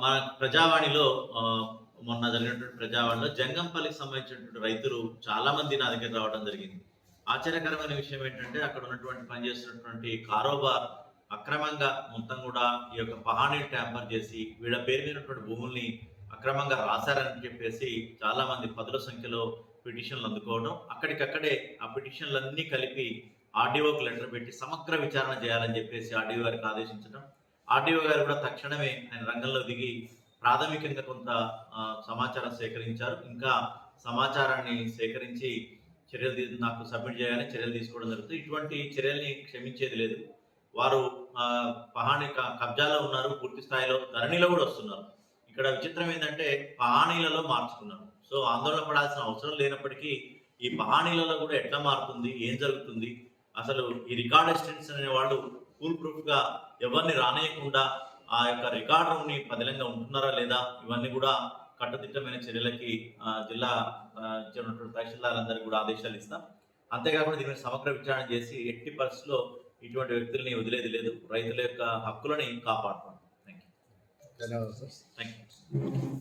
మన ప్రజావాణిలో మొన్న జరిగినటువంటి ప్రజావాణిలో జంగంపల్లికి సంబంధించినటువంటి రైతులు చాలా మంది నా దగ్గర రావడం జరిగింది. ఆశ్చర్యకరమైన విషయం ఏంటంటే అక్కడ ఉన్నటువంటి పనిచేస్తున్నటువంటి కారోబార్ అక్రమంగా మొత్తం కూడా ఈ యొక్క పహాణి ట్యాంపర్ చేసి వీళ్ళ పేరు మీదటువంటి భూముల్ని అక్రమంగా రాశారని చెప్పేసి చాలా మంది పదుల సంఖ్యలో పిటిషన్లు అందుకోవడం అక్కడికక్కడే ఆ పిటిషన్లన్నీ కలిపి ఆర్డీఓకి లెటర్ పెట్టి సమగ్ర విచారణ చేయాలని చెప్పేసి ఆర్డీఓ గారికి ఆదేశించడం ఆర్డీఓ గారు కూడా తక్షణమే ఆయన రంగంలో దిగి ప్రాథమికంగా కొంత సమాచారం సేకరించారు. ఇంకా సమాచారాన్ని సేకరించి చర్యలు తీ- నాకు సబ్మిట్ చేయాలని చర్యలు తీసుకోవడం జరుగుతుంది. ఇటువంటి చర్యల్ని క్షమించేది లేదు. వారు పహాణి క- కబ్జాలో ఉన్నారు పూర్తి స్థాయిలో ధరణిలో కూడా వస్తున్నారు. ఇక్కడ విచిత్రం ఏంటంటే పహాణీలలో మార్చుకున్నారు. సో ఆందోళన పడాల్సిన అవసరం లేనప్పటికీ ఈ పహాణీలలో కూడా ఎట్లా మారుతుంది ఏం జరుగుతుంది? అసలు ఈ రికార్డ్ అసిస్టెంట్స్ అనే వాళ్ళు ఫుల్ ప్రూఫ్గా ఎవరిని రానేయకుండా ఆ యొక్క రికార్డుని పదిలంగా ఉంటున్నారా లేదా ఇవన్నీ కూడా కట్టుదిట్టమైన చర్యలకి జిల్లా ఇచ్చినటువంటి తహసీల్దార్లందరికీ కూడా ఆదేశాలు ఇస్తాం. అంతేకాకుండా దీని సమగ్ర విచారణ చేసి ఎట్టి పరిస్థితుల్లో ఇటువంటి వ్యక్తుల్ని వదిలేది లేదు. రైతుల యొక్క హక్కులని కాపాడుతాం థ్యాంక్ యూ ధన్యవాదాలు సార్ థ్యాంక్ యూ